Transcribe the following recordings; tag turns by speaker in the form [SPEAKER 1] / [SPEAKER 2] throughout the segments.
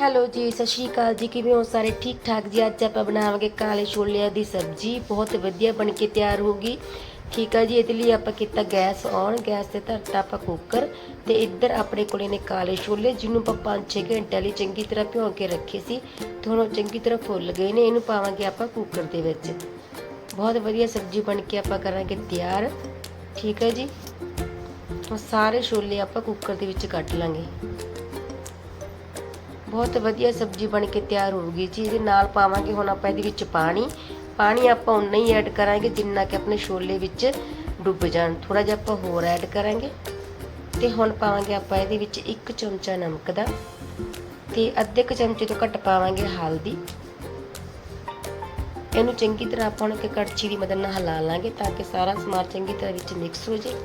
[SPEAKER 1] Hello ਜੀ, ਸਤਿ ਸ਼੍ਰੀ ਅਕਾਲ ਜੀ। ਕਿਵੇਂ ਹੋ ਸਾਰੇ? ਠੀਕ ਠਾਕ ਜੀ। ਅੱਜ ਆਪਾਂ ਬਣਾਵਾਂਗੇ ਕਾਲੇ ਛੋਲਿਆਂ ਦੀ ਸਬਜ਼ੀ। ਬਹੁਤ ਵਧੀਆ ਬਣ ਕੇ ਤਿਆਰ ਹੋਗੀ ਠੀਕ ਆ ਜੀ, ਇਹਦੇ ਲਈ ਆਪਾਂ ਕੀਤਾ ਗੈਸ ਔਨ। ਗੈਸ ਤੇ ਧਰਤਾ ਆਪਾਂ ਕੁੱਕਰ ਤੇ ਇੱਧਰ ਆਪਣੇ ਕੋਲੇ ਨੇ ਕਾਲੇ ਛੋਲੇ, ਜਿਹਨੂੰ ਆਪਾਂ 5-6 ਘੰਟੇ ਲਈ ਚੰਗੀ ਤਰ੍ਹਾਂ ਭਿਓ ਕੇ ਰੱਖੇ ਸੀ। ਤੇ ਹੁਣ ਚੰਗੀ ਤਰ੍ਹਾਂ ਫੁੱਲ ਗਏ ਨੇ। ਇਹਨੂੰ ਪਾਵਾਂਗੇ ਆਪਾਂ ਕੁੱਕਰ ਦੇ ਵਿੱਚ। ਬਹੁਤ ਵਧੀਆ ਸਬਜ਼ੀ ਬਣ ਕੇ ਆਪਾਂ ਕਰਾਂਗੇ ਤਿਆਰ। ਠੀਕ ਹੈ ਜੀ। ਹੁਣ ਸਾਰੇ ਛੋਲੇ ਆਪਾਂ ਕੁੱਕਰ ਦੇ ਵਿੱਚ ਕੱਟ ਲਾਂਗੇ। ਬਹੁਤ ਵਧੀਆ ਸਬਜ਼ੀ ਬਣ ਕੇ ਤਿਆਰ ਹੋਊਗੀ ਜੀ। ਇਹਦੇ ਨਾਲ ਪਾਵਾਂਗੇ ਹੁਣ ਆਪਾਂ ਇਹਦੇ ਵਿੱਚ ਪਾਣੀ। ਪਾਣੀ ਆਪਾਂ ਉਨਾ ਹੀ ਐਡ ਕਰਾਂਗੇ ਜਿੰਨਾ ਕਿ ਆਪਣੇ ਛੋਲੇ ਵਿੱਚ ਡੁੱਬ ਜਾਣ। ਥੋੜਾ ਜਿਹਾ ਆਪਾਂ ਹੋਰ ਐਡ ਕਰਾਂਗੇ। ਤੇ ਹੁਣ ਪਾਵਾਂਗੇ ਆਪਾਂ ਇਹਦੇ ਵਿੱਚ ਇੱਕ ਚਮਚਾ ਨਮਕ ਦਾ। ਤੇ ਅੱਧੇ ਕੁ ਚਮਚੇ ਤੋਂ ਘੱਟ ਪਾਵਾਂਗੇ ਹਲਦੀ। ਇਹਨੂੰ ਚੰਗੀ ਤਰ੍ਹਾਂ ਆਪਾਂ ਹੁਣ ਇੱਕ ਕੜਛੀ ਦੀ ਮਦਦ ਨਾਲ ਹਿਲਾ ਲਾਂਗੇ ਤਾਂ ਕਿ ਸਾਰਾ ਸਮਾਨ ਚੰਗੀ ਤਰ੍ਹਾਂ ਵਿੱਚ ਮਿਕਸ ਹੋ ਜੇ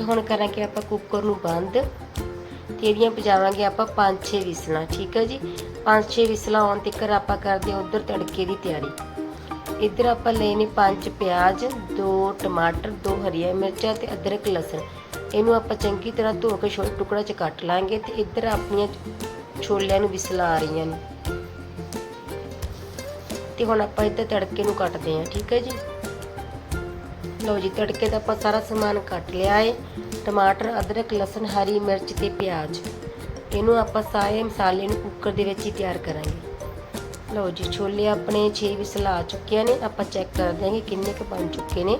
[SPEAKER 1] ਤੇ ਹੁਣ ਕਰਾਂਗੇ ਆਪਾਂ ਕੁੱਕਰ ਨੂੰ ਬੰਦ। ਤੇ ਇਹਦੀਆਂ ਪਜਾਵਾਂਗੇ ਆਪਾਂ 5-6 ਵਿਸਲਾਂ, ਠੀਕ ਹੈ ਜੀ? 5-6 ਵਿਸਲਾਂ ਆਉਣ ਤੱਕ ਆਪਾਂ ਕਰਦੇ ਉਧਰ ਤੜਕੇ ਦੀ ਤਿਆਰੀ। ਇੱਧਰ ਆਪਾਂ ਲਏ ਨੇ 5 ਪਿਆਜ਼ 2 ਟਮਾਟਰ 2 ਹਰੀਆਂ ਮਿਰਚਾਂ ਤੇ ਅਦਰਕ, ਲਸਣ। ਇਹਨੂੰ ਆਪਾਂ ਚੰਗੀ ਤਰ੍ਹਾਂ ਧੋ ਕੇ ਛੋਟੇ ਟੁਕੜਾ 'ਚ ਕੱਟ ਲਾਂਗੇ ਤੇ ਇੱਧਰ ਆਪਣੀਆਂ ਛੋਲਿਆਂ ਨੂੰ ਵਿਸਲਾਂ ਆ ਰਹੀਆਂ ਨੇ। ਤੇ ਹੁਣ ਆਪਾਂ ਇੱਧਰ ਤੜਕੇ ਨੂੰ ਕੱਟਦੇ ਹਾਂ, ਠੀਕ ਹੈ ਜੀ? ਲਓ ਜੀ, ਤੜਕੇ ਦਾ ਆਪਾਂ ਸਾਰਾ ਸਮਾਨ ਕੱਟ ਲਿਆ ਏ। ਟਮਾਟਰ, ਅਦਰਕ, ਲਸਣ, ਹਰੀ ਮਿਰਚ ਤੇ ਪਿਆਜ਼। ਇਹਨੂੰ ਆਪਾਂ ਸਾਰੇ ਮਸਾਲੇ ਨੂੰ ਕੁੱਕਰ ਦੇ ਵਿੱਚ ਹੀ ਤਿਆਰ ਕਰਾਂਗੇ। ਲਓ ਜੀ, ਛੋਲੇ ਆਪਣੇ 6 ਵਿਸਲ ਆ ਚੁੱਕੇ ਨੇ। ਆਪਾਂ ਚੈੱਕ ਕਰਦੇ ਹਾਂਗੇ ਕਿੰਨੇ ਕੁ ਬਣ ਚੁੱਕੇ ਨੇ।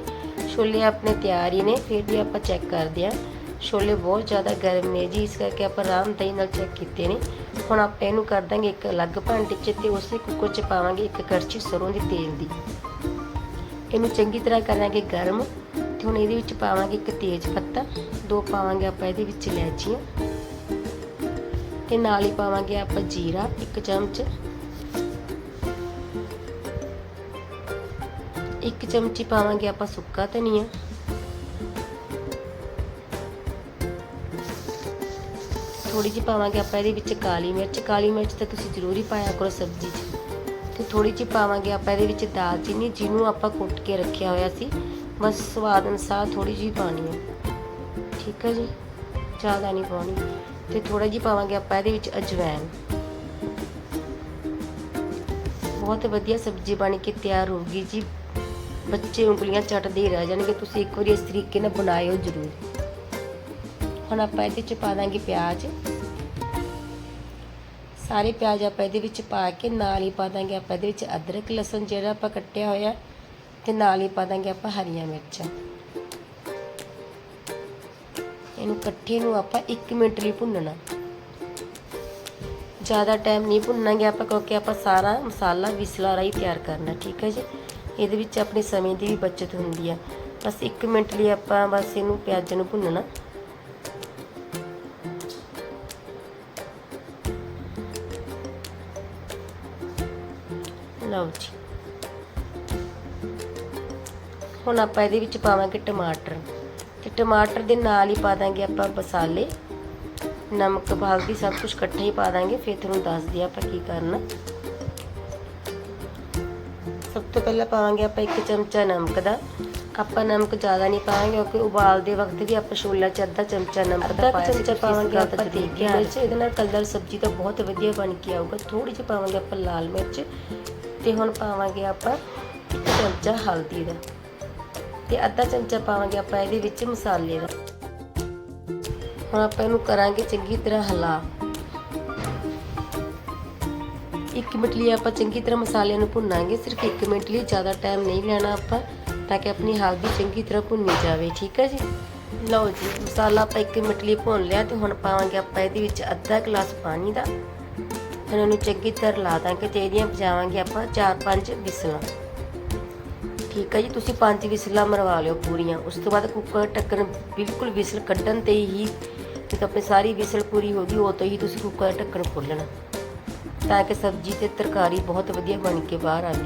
[SPEAKER 1] ਛੋਲੇ ਆਪਣੇ ਤਿਆਰ ਹੀ ਨੇ, ਫਿਰ ਵੀ ਆਪਾਂ ਚੈੱਕ ਕਰਦੇ ਹਾਂ ਛੋਲੇ ਬਹੁਤ ਜ਼ਿਆਦਾ ਗਰਮ ਨੇ ਜੀ, ਇਸ ਕਰਕੇ ਆਪਾਂ ਆਰਾਮਦਾਈ ਨਾਲ ਚੈੱਕ ਕੀਤੇ ਨੇ। ਹੁਣ ਆਪਾਂ ਇਹਨੂੰ ਕਰ ਦਾਂਗੇ ਇੱਕ ਅਲੱਗ ਭਾਂਡੇ 'ਚ ਤੇ ਉਸੇ ਕੁੱਕਰ 'ਚ ਪਾਵਾਂਗੇ ਇੱਕ ਕੜਛੀ ਸਰੋਂ ਦੇ ਤੇਲ ਦੀ। ਇਹਨੂੰ ਚੰਗੀ ਤਰ੍ਹਾਂ ਕਰਾਂਗੇ ਗਰਮ ਤੇ ਹੁਣ ਇਹਦੇ ਵਿੱਚ ਪਾਵਾਂਗੇ ਇੱਕ ਤੇਜ ਪੱਤਾ। ਦੋ ਪਾਵਾਂਗੇ ਆਪਾਂ ਇਹਦੇ ਵਿੱਚ ਇਲਾਚੀਆਂ ਤੇ ਨਾਲ ਹੀ ਪਾਵਾਂਗੇ ਆਪਾਂ ਜੀਰਾ ਇੱਕ ਚਮਚ। ਇੱਕ ਚਮਚੀ ਪਾਵਾਂਗੇ ਆਪਾਂ ਸੁੱਕਾ ਧਨੀਆ। ਥੋੜੀ ਜਿਹੀ ਪਾਵਾਂਗੇ ਆਪਾਂ ਇਹਦੇ ਵਿੱਚ ਕਾਲੀ ਮਿਰਚ। ਕਾਲੀ ਮਿਰਚ ਤਾਂ ਤੁਸੀਂ ਜ਼ਰੂਰ ਹੀ ਪਾਇਆ ਕਰੋ ਸਬਜ਼ੀ 'ਚ। ਤੇ ਥੋੜੀ ਜਿਹੀ ਪਾਵਾਂਗੇ ਆਪਾਂ ਇਹਦੇ ਵਿੱਚ ਦਾਲਚੀਨੀ ਜਿਹਨੂੰ ਆਪਾਂ ਕੁੱਟ ਕੇ ਰੱਖਿਆ ਹੋਇਆ ਸੀ। ਬਸ ਸਵਾਦ ਅਨੁਸਾਰ ਥੋੜੀ ਜਿਹੀ ਪਾਣੀ ਹੈ। ਠੀਕ ਹੈ ਜੀ? ਜ਼ਿਆਦਾ ਨਹੀਂ ਪਾਉਣੀ। ਤੇ ਥੋੜਾ ਜਿਹੀ ਪਾਵਾਂਗੇ ਆਪਾਂ ਇਹਦੇ ਵਿੱਚ ਅਜਵਾਇਣ ਬਹੁਤ ਵਧੀਆ ਸਬਜ਼ੀ ਬਣ ਕੇ ਤਿਆਰ ਹੋਊਗੀ ਜੀ। ਬੱਚੇ ਉਂਗਲੀਆਂ ਚੱਟਦੇ ਹੀ ਰਹਿ ਜਾਣਗੇ। ਤੁਸੀਂ ਇੱਕ ਵਾਰੀ ਇਸ ਤਰੀਕੇ ਨਾਲ ਬਣਾਇਓ ਜ਼ਰੂਰ। ਹੁਣ ਆਪਾਂ ਇਹਦੇ 'ਚ ਪਾ ਦਾਂਗੇ ਪਿਆਜ਼। ਸਾਰੇ ਪਿਆਜ਼ ਆਪਾਂ ਇਹਦੇ ਵਿੱਚ ਪਾ ਕੇ ਨਾਲ ਹੀ ਪਾ ਦਾਂਗੇ। ਆਪਾਂ ਇਹਦੇ ਵਿੱਚ ਅਦਰਕ, ਲਸਣ ਜਿਹੜਾ ਆਪਾਂ ਕੱਟਿਆ ਹੋਇਆ ਤੇ ਨਾਲ ਹੀ ਪਾ ਦਾਂਗੇ ਆਪਾਂ ਹਰੀਆਂ ਮਿਰਚਾਂ। ਇਹਨੂੰ ਇਕੱਠੇ ਨੂੰ ਆਪਾਂ 1 ਮਿੰਟ ਲਈ ਭੁੰਨਣਾ। ਜ਼ਿਆਦਾ ਟਾਈਮ ਨਹੀਂ ਭੁੰਨਾਂਗੇ ਆਪਾਂ ਕਿਉਂਕਿ ਆਪਾਂ ਸਾਰਾ ਮਸਾਲਾ ਵਿਸਲਾ ਰਾਈ ਤਿਆਰ ਕਰਨਾ, ਠੀਕ ਹੈ ਜੀ? ਇਹਦੇ ਵਿੱਚ ਆਪਣੇ ਸਮੇਂ ਦੀ ਵੀ ਬਚਤ ਹੁੰਦੀ ਆ। ਬਸ 1 ਮਿੰਟ ਲਈ ਆਪਾਂ ਬਸ ਇਹਨੂੰ ਪਿਆਜ਼ ਨੂੰ ਭੁੰਨਣਾ। ਲਓ ਜੀ ਹੁਣ ਆਪਾਂ ਇਹਦੇ ਵਿੱਚ ਪਾਵਾਂਗੇ ਟਮਾਟਰ। ਤੇ ਟਮਾਟਰ ਦੇ ਨਾਲ ਹੀ ਪਾ ਦਾਂਗੇ ਆਪਾਂ ਮਸਾਲੇ। ਨਮਕ ਹਲਦੀ ਸਭ ਕੁਝ ਇਕੱਠੇ ਹੀ ਪਾ ਦਾਂਗੇ ਫਿਰ ਤੁਹਾਨੂੰ ਦੱਸਦੀ ਆਪਾਂ ਕੀ ਕਰਨਾ। ਸਭ ਤੋਂ ਪਹਿਲਾਂ ਪਾਵਾਂਗੇ ਆਪਾਂ ਇੱਕ ਚਮਚਾ ਨਮਕ ਦਾ। ਆਪਾਂ ਨਮਕ ਜ਼ਿਆਦਾ ਨਹੀਂ ਪਾਵਾਂਗੇ ਕਿਉਂਕਿ ਉਬਾਲਦੇ ਵਕਤ ਵੀ ਆਪਾਂ ਛੋਲਾ ਚ ਅੱਧਾ ਚਮਚਾ ਨਮਕ ਦਾ ਪਾਇਆ ਚਮਚਾ ਪਾਵਾਂਗੇ ਆਪਾਂ ਮਿਰਚ ਇਹਦੇ ਨਾਲ ਕਲਰ ਸਬਜ਼ੀ ਦਾ ਬਹੁਤ ਵਧੀਆ ਬਣ ਕੇ ਆਊਗਾ। ਥੋੜੀ ਜਿਹੀ ਪਾਵਾਂਗੇ ਆਪਾਂ ਲਾਲ ਮਿਰਚ। ਤੇ ਹੁਣ ਪਾਵਾਂਗੇ ਆਪਾਂ ਇੱਕ ਚਮਚਾ ਹਲਦੀ ਦਾ। ਤੇ ਅੱਧਾ ਚਮਚਾ ਪਾਵਾਂਗੇ ਆਪਾਂ ਇਹਦੇ ਵਿੱਚ ਮਸਾਲੇ ਦਾ। ਹੁਣ ਆਪਾਂ ਇਹਨੂੰ ਕਰਾਂਗੇ ਚੰਗੀ ਤਰ੍ਹਾਂ ਹਲਾ। ਇੱਕ ਮਿੰਟ ਲਈ ਆਪਾਂ ਚੰਗੀ ਤਰ੍ਹਾਂ ਮਸਾਲਿਆਂ ਨੂੰ ਭੁੰਨਾਂਗੇ। ਸਿਰਫ 1 ਮਿੰਟ ਲਈ, ਜ਼ਿਆਦਾ ਟਾਈਮ ਨਹੀਂ ਲੈਣਾ ਆਪਾਂ, ਤਾਂ ਕਿ ਆਪਣੀ ਹਲਦੀ ਚੰਗੀ ਤਰ੍ਹਾਂ ਭੁੰਨੀ ਜਾਵੇ, ਠੀਕ ਹੈ ਜੀ? ਲਓ ਜੀ, ਮਸਾਲਾ ਆਪਾਂ 1 ਮਿੰਟ ਲਈ ਭੁੰਨ ਲਿਆ ਤੇ ਹੁਣ ਪਾਵਾਂਗੇ ਆਪਾਂ ਇਹਦੇ ਵਿੱਚ ਅੱਧਾ ਗਲਾਸ ਪਾਣੀ ਦਾ। ਫਿਰ ਨੂੰ ਚੰਗੀ ਤਰ੍ਹਾਂ ਲਾ ਦਾਂਗੇ ਤੇ ਇਹਦੀਆਂ ਪਜਾਵਾਂਗੇ ਆਪਾਂ 4-5 ਵਿਸਲਾਂ। ਠੀਕ ਹੈ ਜੀ, ਤੁਸੀਂ 5 ਵਿਸਲਾਂ ਮਰਵਾ ਲਿਓ ਪੂਰੀਆਂ। ਉਸ ਤੋਂ ਬਾਅਦ ਕੁੱਕਰ ਢੱਕਣ ਬਿਲਕੁਲ ਵਿਸਲ ਕੱਢਣ ਤੇ ਹੀ ਜਦੋਂ ਆਪਣੀ ਸਾਰੀ ਵਿਸਲ ਪੂਰੀ ਹੋ ਗਈ, ਉਹ ਤੋਂ ਹੀ ਤੁਸੀਂ ਕੁੱਕਰ ਦਾ ਢੱਕਣ ਖੋਲਣਾ ਤਾਂ ਕਿ ਸਬਜ਼ੀ ਤੇ ਤਰਕਾਰੀ ਬਹੁਤ ਵਧੀਆ ਬਣ ਕੇ ਬਾਹਰ ਆਵੇ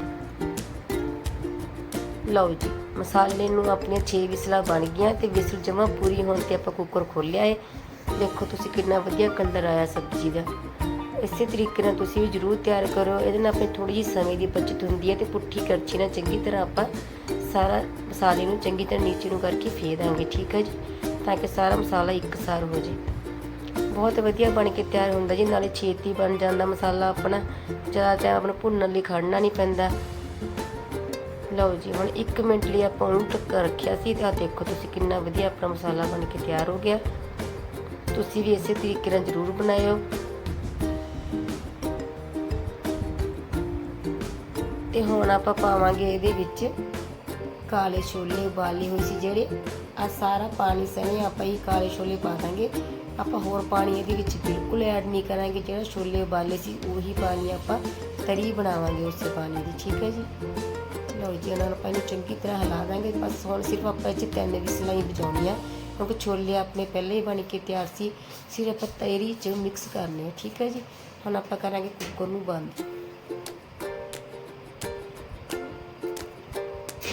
[SPEAKER 1] ਲਓ ਜੀ, ਮਸਾਲੇ ਨੂੰ ਆਪਣੀਆਂ 6 ਵਿਸਲਾਂ ਬਣ ਗਈਆਂ ਤੇ ਵਿਸਲ ਜਮਾ ਪੂਰੀ ਹੋਣ ਤੇ ਆਪਾਂ ਕੁੱਕਰ ਖੋਲਿਆ ਏ। ਦੇਖੋ ਤੁਸੀਂ ਕਿੰਨਾ ਵਧੀਆ ਕਲਰ ਆਇਆ ਸਬਜ਼ੀ ਦਾ। ਇਸੇ ਤਰੀਕੇ ਨਾਲ ਤੁਸੀਂ ਵੀ ਜ਼ਰੂਰ ਤਿਆਰ ਕਰੋ। ਇਹਦੇ ਨਾਲ ਆਪਣੀ ਥੋੜੀ ਜਿਹੀ ਸਮੇਂ ਦੀ ਬਚਤ ਹੁੰਦੀ ਹੈ ਤੇ ਪੁੱਠੀ ਕਰਛੀ ਨਾਲ ਚੰਗੀ ਤਰ੍ਹਾਂ ਆਪਾਂ ਸਾਰਾ ਮਸਾਲੇ ਨੂੰ ਚੰਗੀ ਤਰ੍ਹਾਂ ਨੀਚੇ ਨੂੰ ਕਰਕੇ ਫੇਰ ਦਾਂਗੇ ਠੀਕ ਹੈ ਜੀ? ਤਾਂ ਕਿ ਸਾਰਾ ਮਸਾਲਾ ਇੱਕਸਾਰ ਹੋ ਜਾਏ। ਬਹੁਤ ਵਧੀਆ ਬਣ ਕੇ ਤਿਆਰ ਹੁੰਦਾ ਜੀ, ਨਾਲੇ ਛੇਤੀ ਬਣ ਜਾਂਦਾ ਮਸਾਲਾ ਆਪਣਾ। ਜ਼ਿਆਦਾ ਟਾਈਮ ਆਪਣਾ ਭੁੰਨਣ ਲਈ ਖੜਨਾ ਨਹੀਂ ਪੈਂਦਾ। ਲਓ ਜੀ, ਹੁਣ 1 ਮਿੰਟ ਲਈ ਆਪਾਂ ਉਹਨੂੰ ਢੱਕ ਰੱਖਿਆ ਸੀ ਤੇ ਆ ਦੇਖੋ ਤੁਸੀਂ ਕਿੰਨਾ ਵਧੀਆ ਆਪਣਾ ਮਸਾਲਾ ਬਣ ਕੇ ਤਿਆਰ ਹੋ ਗਿਆ। ਤੁਸੀਂ ਵੀ ਇਸੇ ਤਰੀਕੇ ਨਾਲ ਜ਼ਰੂਰ ਬਣਾਇਓ। ਤੇ ਹੁਣ ਆਪਾਂ ਪਾਵਾਂਗੇ ਇਹਦੇ ਵਿੱਚ ਕਾਲੇ ਛੋਲੇ ਉਬਾਲੇ ਹੋਏ ਸੀ ਜਿਹੜੇ। ਆ ਸਾਰਾ ਪਾਣੀ ਸਣੇ ਆਪਾਂ ਹੀ ਕਾਲੇ ਛੋਲੇ ਪਾ ਦਾਂਗੇ। ਆਪਾਂ ਹੋਰ ਪਾਣੀ ਇਹਦੇ ਵਿੱਚ ਬਿਲਕੁਲ ਐਡ ਨਹੀਂ ਕਰਾਂਗੇ, ਜਿਹੜਾ ਛੋਲੇ ਉਬਾਲੇ ਸੀ ਉਹੀ ਪਾਣੀ ਆਪਾਂ ਤਰੀ ਬਣਾਵਾਂਗੇ ਉਸੇ ਪਾਣੀ ਦੀ, ਠੀਕ ਹੈ ਜੀ? ਲਓ ਜੀ, ਇਹਨਾਂ ਨੂੰ ਆਪਾਂ ਇਹਨੂੰ ਚੰਗੀ ਤਰ੍ਹਾਂ ਹਿਲਾ ਦਾਂਗੇ। ਬਸ ਹੁਣ ਸਿਰਫ ਆਪਾਂ ਇਹ 'ਚ ਤਿੰਨ ਵਿਸਲਾਂ ਹੀ ਵਜਾਉਣੀਆਂ ਕਿਉਂਕਿ ਛੋਲੇ ਆਪਣੇ ਪਹਿਲੇ ਹੀ ਬਣ ਕੇ ਤਿਆਰ ਸੀ। ਸਿਰਫ ਆਪਾਂ ਤਰੀ 'ਚ ਮਿਕਸ ਕਰਨੇ ਠੀਕ ਹੈ ਜੀ? ਹੁਣ ਆਪਾਂ ਕਰਾਂਗੇ ਕੁੱਕਰ ਨੂੰ ਬੰਦ।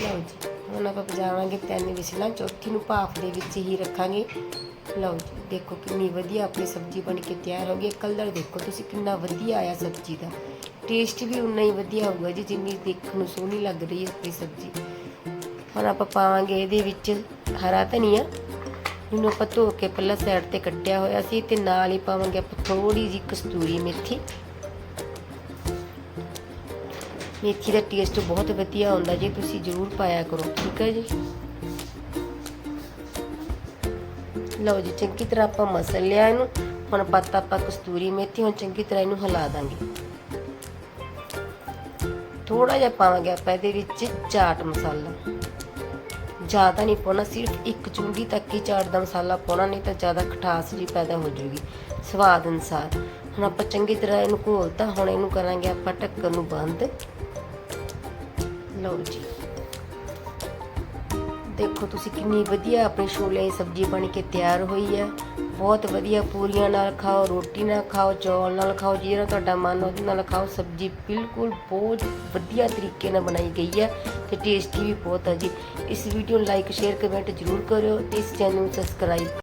[SPEAKER 1] ਲਓ ਜੀ, ਹੁਣ ਆਪਾਂ ਵਜਾਵਾਂਗੇ ਤਿੰਨ ਵਿਸਲਾਂ, ਚੌਥੀ ਨੂੰ ਭਾਫ ਦੇ ਵਿੱਚ ਹੀ ਰੱਖਾਂਗੇ। ਲਓ ਜੀ, ਦੇਖੋ ਕਿੰਨੀ ਵਧੀਆ ਆਪਣੀ ਸਬਜ਼ੀ ਬਣ ਕੇ ਤਿਆਰ ਹੋ ਗਈ। ਕਲਰ ਦੇਖੋ ਤੁਸੀਂ, ਕਿੰਨਾ ਵਧੀਆ ਆਇਆ ਸਬਜ਼ੀ ਦਾ। ਟੇਸਟ ਵੀ ਉਨਾ ਹੀ ਵਧੀਆ ਹੋਊਗਾ ਜੀ, ਜਿੰਨੀ ਦੇਖਣ ਨੂੰ ਸੋਹਣੀ ਲੱਗ ਰਹੀ ਹੈ ਆਪਣੀ ਸਬਜ਼ੀ। ਹੁਣ ਆਪਾਂ ਪਾਵਾਂਗੇ ਇਹਦੇ ਵਿੱਚ ਹਰਾ ਧਨੀਆ। ਜਿਹਨੂੰ ਆਪਾਂ ਧੋ ਕੇ ਪਹਿਲਾਂ ਸਾਈਡ ਤੇ ਕੱਟਿਆ ਹੋਇਆ ਸੀ ਤੇ ਨਾਲ ਹੀ ਪਾਵਾਂਗੇ ਆਪਾਂ ਥੋੜੀ ਜਿਹੀ ਕਸਤੂਰੀ ਮੇਥੀ। ਮੇਥੀ ਦਾ ਟੇਸਟ ਬਹੁਤ ਵਧੀਆ ਹੁੰਦਾ ਜੀ, ਤੁਸੀਂ ਜ਼ਰੂਰ ਪਾਇਆ ਕਰੋ, ਠੀਕ ਹੈ ਜੀ? ਲਓ ਜੀ, ਚੰਗੀ ਤਰ੍ਹਾਂ ਆਪਾਂ ਮਸਲ ਲਿਆ ਇਹਨੂੰ, ਹੁਣ ਪੱਤਾ ਆਪਾਂ ਕਸਤੂਰੀ ਮੇਥੀ, ਹੁਣ ਚੰਗੀ ਤਰ੍ਹਾਂ ਇਹਨੂੰ ਹਿਲਾ ਦਾਂਗੇ। ਥੋੜਾ ਜਿਹਾ ਪਾਵਾਂਗੇ ਆਪਾਂ ਇਹਦੇ ਵਿੱਚ ਚਾਟ ਮਸਾਲਾ। ਜ਼ਿਆਦਾ ਨਹੀਂ ਪਾਉਣਾ, ਸਿਰਫ ਇੱਕ ਚੁੰਗੀ ਤੱਕ ਹੀ ਚਾਟ ਦਾ ਮਸਾਲਾ ਪਾਉਣਾ, ਨਹੀਂ ਤਾਂ ਜ਼ਿਆਦਾ ਖਟਾਸ ਜੀ ਪੈਦਾ ਹੋ ਜੂਗੀ ਸਵਾਦ ਅਨੁਸਾਰ। ਹੁਣ ਆਪਾਂ ਚੰਗੀ ਤਰ੍ਹਾਂ ਇਹਨੂੰ ਘੋਲਤਾ, ਹੁਣ ਇਹਨੂੰ ਕਰਾਂਗੇ ਆਪਾਂ ਢੱਕਣ ਨੂੰ ਬੰਦ। ਲਓ ਜੀ। ਦੇਖੋ ਤੁਸੀਂ ਕਿੰਨੀ ਵਧੀਆ ਆਪਣੀ ਛੋਲੇ ਦੀ ਸਬਜ਼ੀ ਬਣ ਕੇ ਤਿਆਰ ਹੋਈ ਹੈ। ਬਹੁਤ ਵਧੀਆ ਪੂਰੀਆਂ ਨਾਲ ਖਾਓ, ਰੋਟੀ ਨਾਲ ਖਾਓ, ਚੌਲ ਨਾਲ ਖਾਓ ਜਿਹੜਾ ਤੁਹਾਡਾ ਮਨ ਉਹਦੇ ਨਾਲ ਖਾਓ। ਸਬਜ਼ੀ ਬਿਲਕੁਲ ਬਹੁਤ ਵਧੀਆ ਤਰੀਕੇ ਨਾਲ ਬਣਾਈ ਗਈ ਹੈ ਤੇ ਟੇਸਟੀ ਵੀ ਬਹੁਤ ਹੈ ਜੀ। ਇਸ ਵੀਡੀਓ ਨੂੰ ਲਾਈਕ, ਸ਼ੇਅਰ, ਕਮੈਂਟ ਜ਼ਰੂਰ ਕਰਿਓ ਤੇ ਇਸ ਚੈਨਲ ਨੂੰ ਸਬਸਕ੍ਰਾਈਬ